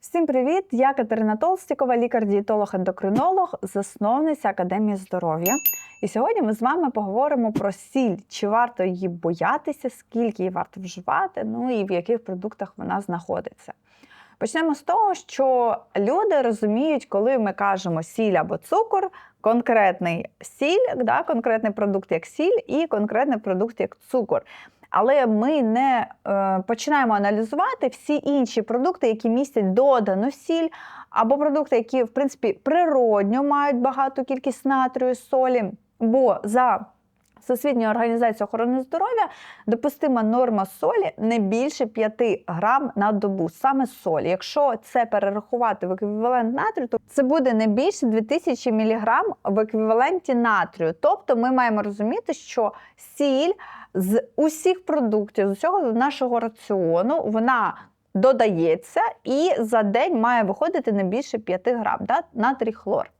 Всім привіт! Я Катерина Толстікова, лікар-дієтолог-ендокринолог, засновниця Академії здоров'я. І сьогодні ми з вами поговоримо про сіль, чи варто її боятися, скільки її варто вживати, ну і в яких продуктах вона знаходиться. Почнемо з того, що люди розуміють, коли ми кажемо сіль або цукор, конкретний сіль, да, конкретний продукт як сіль, і конкретний продукт як цукор. Але ми не е, починаємо аналізувати всі інші продукти, які містять додану сіль, або продукти, які, в принципі, природньо мають багату кількість натрію, солі. Бо за Всесвітньою організацією охорони здоров'я допустима норма солі не більше 5 грам на добу, саме солі. Якщо це перерахувати в еквівалент натрію, то це буде не більше 2000 мг в еквіваленті натрію. Тобто ми маємо розуміти, що сіль з усіх продуктів, з усього нашого раціону, вона додається і за день має виходити не більше 5 грам да, натрій хлор.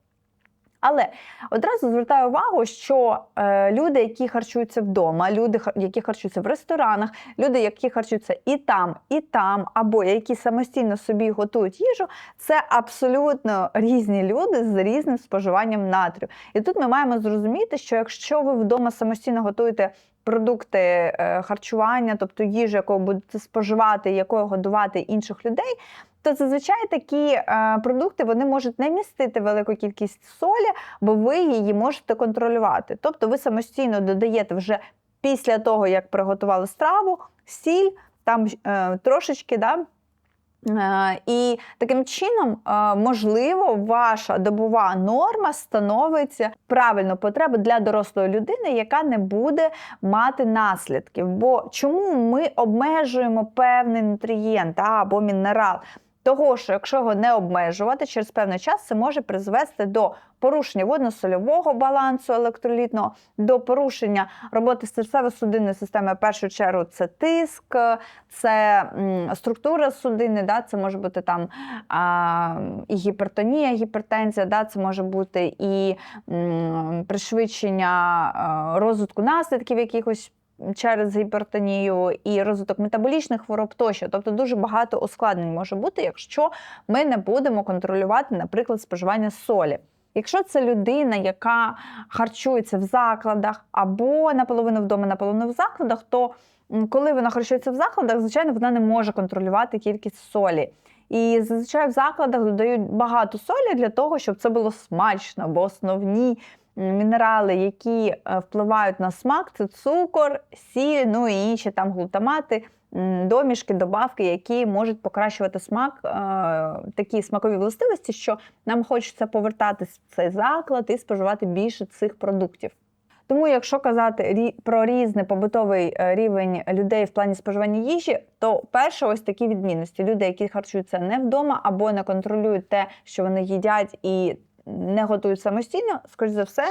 Але одразу звертаю увагу, що е, люди, які харчуються вдома, люди, які харчуються в ресторанах, люди, які харчуються і там, і там, або які самостійно собі готують їжу, це абсолютно різні люди з різним споживанням натрію. І тут ми маємо зрозуміти, що якщо ви вдома самостійно готуєте продукти е, харчування, тобто їжу, яку будете споживати, якою годувати інших людей, то зазвичай такі е, продукти вони можуть не містити велику кількість солі, бо ви її можете контролювати. Тобто ви самостійно додаєте вже після того, як приготували страву, сіль, там е, трошечки. да, Е, І таким чином, можливо, ваша добова норма становиться правильну потребу для дорослої людини, яка не буде мати наслідків. Бо чому ми обмежуємо певний нутрієнт або мінерал? Того, що якщо його не обмежувати, через певний час це може призвести до порушення водно-сольового балансу електролітного, до порушення роботи серцево-судинної системи. В першу чергу це тиск, це структура судини, да, це може бути там а, і гіпертонія, гіпертензія, да, це може бути і м, пришвидшення розвитку наслідків якихось через гіпертонію і розвиток метаболічних хвороб тощо. Тобто дуже багато ускладнень може бути, якщо ми не будемо контролювати, наприклад, споживання солі. Якщо це людина, яка харчується в закладах або наполовину вдома, наполовину в закладах, то коли вона харчується в закладах, звичайно, вона не може контролювати кількість солі. І зазвичай в закладах додають багато солі для того, щоб це було смачно, бо основні мінерали, які е, впливають на смак, це цукор, сіль, ну і інші там глутамати, домішки, добавки, які можуть покращувати смак, е, такі смакові властивості, що нам хочеться повертатись в цей заклад і споживати більше цих продуктів. Тому, якщо казати про різний побутовий е, рівень людей в плані споживання їжі, то перше, ось такі відмінності. Люди, які харчуються не вдома або не контролюють те, що вони їдять, і не готують самостійно, скоріш за все,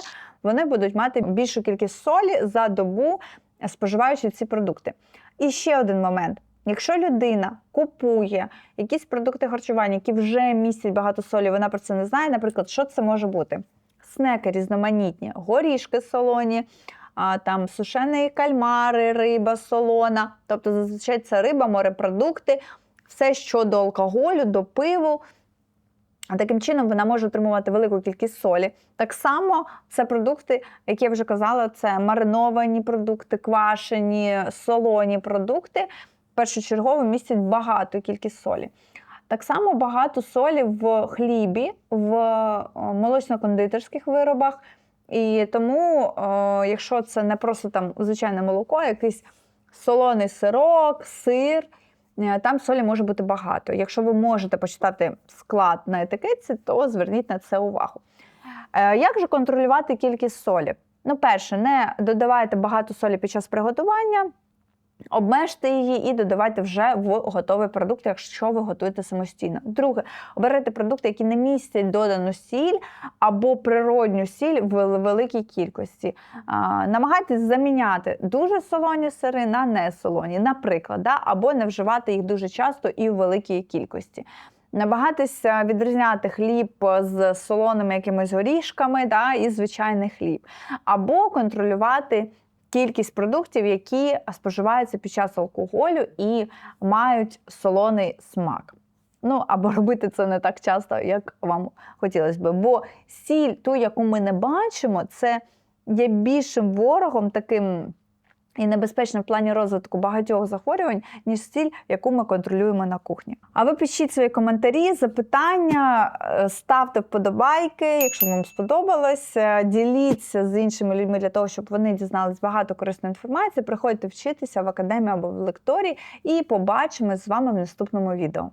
вони будуть мати більшу кількість солі за добу, споживаючи ці продукти. І ще один момент. Якщо людина купує якісь продукти харчування, які вже містять багато солі, вона про це не знає, наприклад, що це може бути? Снеки різноманітні, горішки солоні, а, там сушені кальмари, риба солона, тобто зазвичай це риба, морепродукти, все, що до алкоголю, до пиву. А таким чином вона може отримувати велику кількість солі. Так само це продукти, які я вже казала, це мариновані продукти, квашені, солоні продукти. Першочергово містять багату кількість солі. Так само багато солі в хлібі, в молочно-кондитерських виробах. І тому, якщо це не просто там звичайне молоко, якийсь солоний сирок, сир. Е, там солі може бути багато. Якщо ви можете почитати склад на етикетці, то зверніть на це увагу. Е, як же контролювати кількість солі? Ну, перше, не додавайте багато солі під час приготування. Обмежте її і додавайте вже в готовий продукт, якщо ви готуєте самостійно. Друге, обирайте продукти, які не містять додану сіль або природню сіль в великій кількості. А, намагайтесь заміняти дуже солоні сири на несолоні, наприклад, да, або не вживати їх дуже часто і в великій кількості. Намагатися відрізняти хліб з солоними якимись горішками да, і звичайний хліб, або контролювати кількість продуктів, які споживаються під час алкоголю і мають солоний смак. Ну або робити це не так часто, як вам хотілося би. Бо сіль, ту, яку ми не бачимо, це є більшим ворогом таким. І небезпечно в плані розвитку багатьох захворювань, ніж сіль, яку ми контролюємо на кухні. А ви пишіть свої коментарі, запитання, е, ставте вподобайки, якщо вам сподобалось. Е, Діліться з іншими людьми для того, щоб вони дізнались багато корисної інформації. Приходьте вчитися в академію або в лекторії, і побачимось з вами в наступному відео.